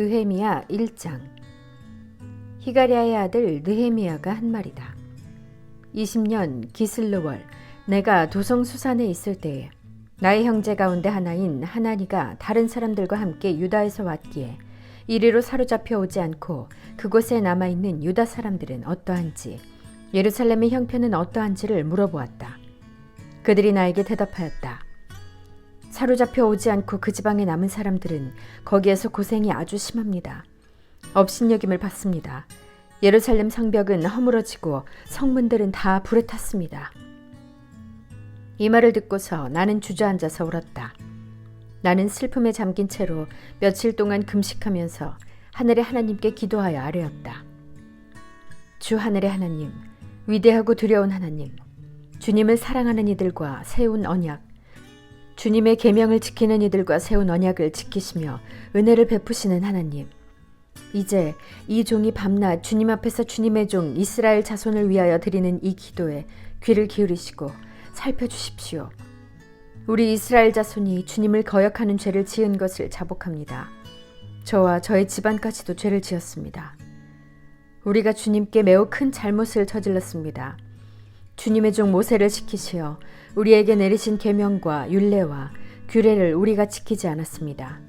느헤미야 1장 히가리아의 아들 느헤미야가 한 말이다. 20년 기슬르월 내가 도성 수산에 있을 때에 나의 형제 가운데 하나인 하나니가 다른 사람들과 함께 유다에서 왔기에 이리로 사로잡혀 오지 않고 그곳에 남아 있는 유다 사람들은 어떠한지 예루살렘의 형편은 어떠한지를 물어보았다. 그들이 나에게 대답하였다. 사로잡혀 오지 않고 그 지방에 남은 사람들은 거기에서 고생이 아주 심합니다. 업신여김을 받습니다. 예루살렘 성벽은 허물어지고 성문들은 다 불에 탔습니다. 이 말을 듣고서 나는 주저앉아서 울었다. 나는 슬픔에 잠긴 채로 며칠 동안 금식하면서 하늘의 하나님께 기도하여 아뢰었다. 주 하늘의 하나님, 위대하고 두려운 하나님, 주님을 사랑하는 이들과 세운 언약, 주님의 계명을 지키는 이들과 세운 언약을 지키시며 은혜를 베푸시는 하나님. 이제 이 종이 밤낮 주님 앞에서 주님의 종 이스라엘 자손을 위하여 드리는 이 기도에 귀를 기울이시고 살펴주십시오. 우리 이스라엘 자손이 주님을 거역하는 죄를 지은 것을 자복합니다. 저와 저의 집안까지도 죄를 지었습니다. 우리가 주님께 매우 큰 잘못을 저질렀습니다. 주님의 종 모세를 지키시어 우리에게 내리신 계명과 율례와 규례를 우리가 지키지 않았습니다.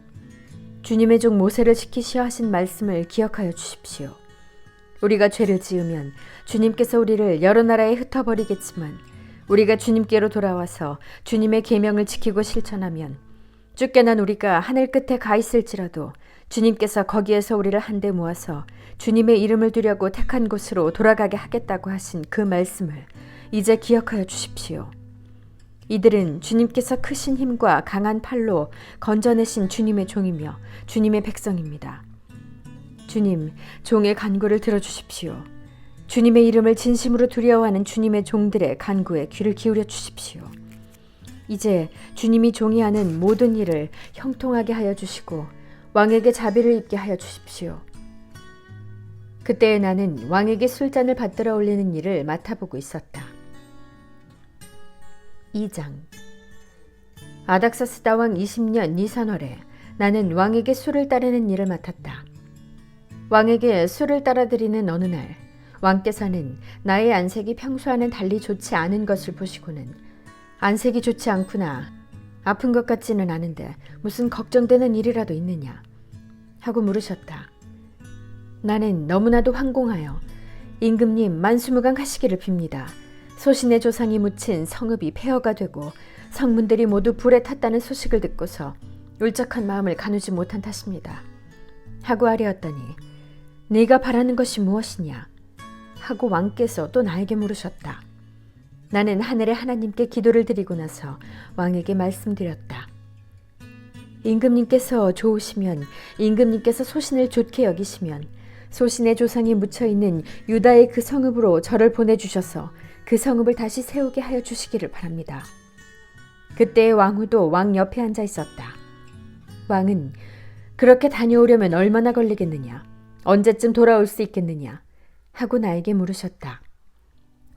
주님의 종 모세를 지키시어 하신 말씀을 기억하여 주십시오. 우리가 죄를 지으면 주님께서 우리를 여러 나라에 흩어버리겠지만 우리가 주님께로 돌아와서 주님의 계명을 지키고 실천하면 쫓겨난 우리가 하늘 끝에 가 있을지라도 주님께서 거기에서 우리를 한데 모아서 주님의 이름을 두려고 택한 곳으로 돌아가게 하겠다고 하신 그 말씀을 이제 기억하여 주십시오. 이들은 주님께서 크신 힘과 강한 팔로 건져내신 주님의 종이며 주님의 백성입니다. 주님, 종의 간구를 들어주십시오. 주님의 이름을 진심으로 두려워하는 주님의 종들의 간구에 귀를 기울여 주십시오. 이제 주님이 종이 하는 모든 일을 형통하게 하여 주시고 왕에게 자비를 입게 하여 주십시오. 그때 나는 왕에게 술잔을 받들어 올리는 일을 맡아보고 있었다. 2장 아닥사스 다 왕 20년 니산월에 나는 왕에게 술을 따르는 일을 맡았다. 왕에게 술을 따라드리는 어느 날 왕께서는 나의 안색이 평소와는 달리 좋지 않은 것을 보시고는 안색이 좋지 않구나. 아픈 것 같지는 않은데 무슨 걱정되는 일이라도 있느냐? 하고 물으셨다. 나는 너무나도 황공하여 임금님 만수무강 하시기를 빕니다. 소신의 조상이 묻힌 성읍이 폐허가 되고 성문들이 모두 불에 탔다는 소식을 듣고서 울적한 마음을 가누지 못한 탓입니다. 하고 아뢰었더니 네가 바라는 것이 무엇이냐? 하고 왕께서 또 나에게 물으셨다. 나는 하늘의 하나님께 기도를 드리고 나서 왕에게 말씀드렸다. 임금님께서 좋으시면 임금님께서 소신을 좋게 여기시면 소신의 조상이 묻혀 있는 유다의 그 성읍으로 저를 보내주셔서 그 성읍을 다시 세우게 하여 주시기를 바랍니다. 그때 왕후도 왕 옆에 앉아 있었다. 왕은 그렇게 다녀오려면 얼마나 걸리겠느냐? 언제쯤 돌아올 수 있겠느냐? 하고 나에게 물으셨다.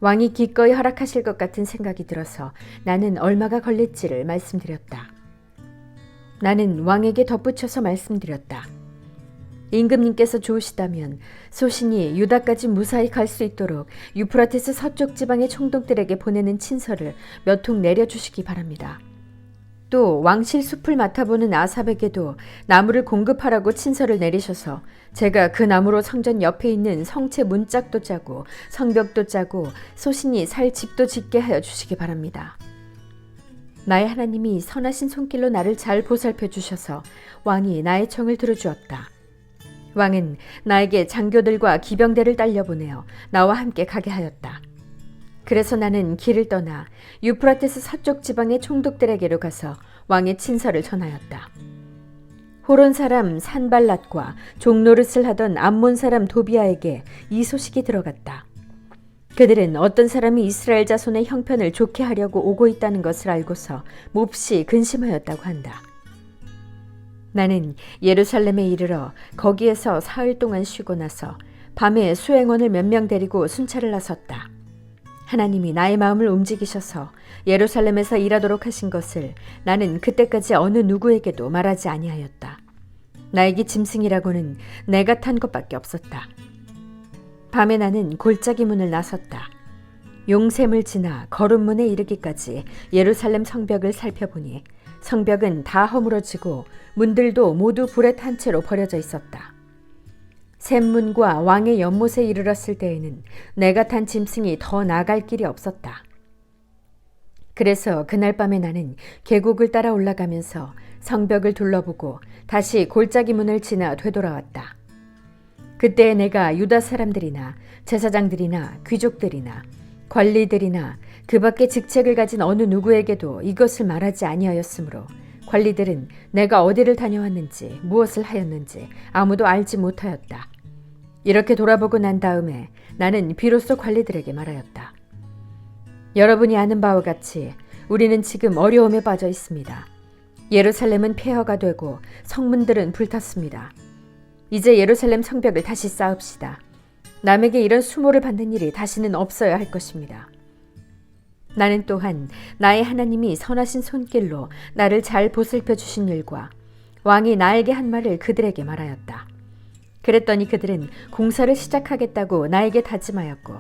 왕이 기꺼이 허락하실 것 같은 생각이 들어서 나는 얼마가 걸릴지를 말씀드렸다. 나는 왕에게 덧붙여서 말씀드렸다. 임금님께서 좋으시다면 소신이 유다까지 무사히 갈 수 있도록 유프라테스 서쪽 지방의 총독들에게 보내는 친서를 몇 통 내려주시기 바랍니다. 또 왕실 숲을 맡아보는 아삽에게도 나무를 공급하라고 친서를 내리셔서 제가 그 나무로 성전 옆에 있는 성체 문짝도 짜고 성벽도 짜고 소신이 살 집도 짓게 하여 주시기 바랍니다. 나의 하나님이 선하신 손길로 나를 잘 보살펴 주셔서 왕이 나의 청을 들어주었다. 왕은 나에게 장교들과 기병대를 딸려보내어 나와 함께 가게 하였다. 그래서 나는 길을 떠나 유프라테스 서쪽 지방의 총독들에게로 가서 왕의 친서를 전하였다. 호론 사람 산발랏과 종노릇을 하던 암몬 사람 도비아에게 이 소식이 들어갔다. 그들은 어떤 사람이 이스라엘 자손의 형편을 좋게 하려고 오고 있다는 것을 알고서 몹시 근심하였다고 한다. 나는 예루살렘에 이르러 거기에서 사흘 동안 쉬고 나서 밤에 수행원을 몇 명 데리고 순찰을 나섰다. 하나님이 나의 마음을 움직이셔서 예루살렘에서 일하도록 하신 것을 나는 그때까지 어느 누구에게도 말하지 아니하였다. 나에게 짐승이라고는 내가 탄 것밖에 없었다. 밤에 나는 골짜기 문을 나섰다. 용샘을 지나 거름문에 이르기까지 예루살렘 성벽을 살펴보니 성벽은 다 허물어지고 문들도 모두 불에 탄 채로 버려져 있었다. 샘문과 왕의 연못에 이르렀을 때에는 내가 탄 짐승이 더 나갈 길이 없었다. 그래서 그날 밤에 나는 계곡을 따라 올라가면서 성벽을 둘러보고 다시 골짜기 문을 지나 되돌아왔다. 그때 내가 유다 사람들이나 제사장들이나 귀족들이나 관리들이나 그 밖에 직책을 가진 어느 누구에게도 이것을 말하지 아니하였으므로 관리들은 내가 어디를 다녀왔는지 무엇을 하였는지 아무도 알지 못하였다. 이렇게 돌아보고 난 다음에 나는 비로소 관리들에게 말하였다. 여러분이 아는 바와 같이 우리는 지금 어려움에 빠져 있습니다. 예루살렘은 폐허가 되고 성문들은 불탔습니다. 이제 예루살렘 성벽을 다시 쌓읍시다. 남에게 이런 수모를 받는 일이 다시는 없어야 할 것입니다. 나는 또한 나의 하나님이 선하신 손길로 나를 잘 보살펴 주신 일과 왕이 나에게 한 말을 그들에게 말하였다. 그랬더니 그들은 공사를 시작하겠다고 나에게 다짐하였고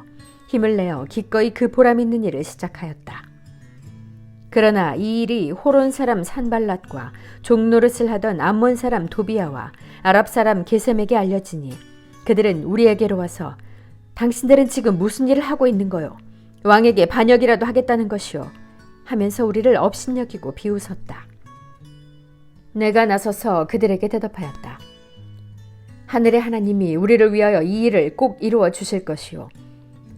힘을 내어 기꺼이 그 보람 있는 일을 시작하였다. 그러나 이 일이 호론 사람 산발랏과 종노릇을 하던 암몬 사람 도비아와 아랍 사람 게셈에게 알려지니 그들은 우리에게로 와서 당신들은 지금 무슨 일을 하고 있는 거요? 왕에게 반역이라도 하겠다는 것이요. 하면서 우리를 업신여기고 비웃었다. 내가 나서서 그들에게 대답하였다. 하늘의 하나님이 우리를 위하여 이 일을 꼭 이루어 주실 것이요.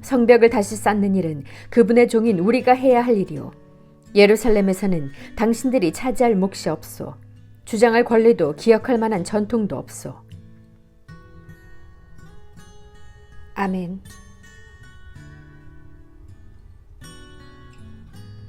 성벽을 다시 쌓는 일은 그분의 종인 우리가 해야 할 일이요. 예루살렘에서는 당신들이 차지할 몫이 없소. 주장할 권리도 기억할 만한 전통도 없소. 아멘.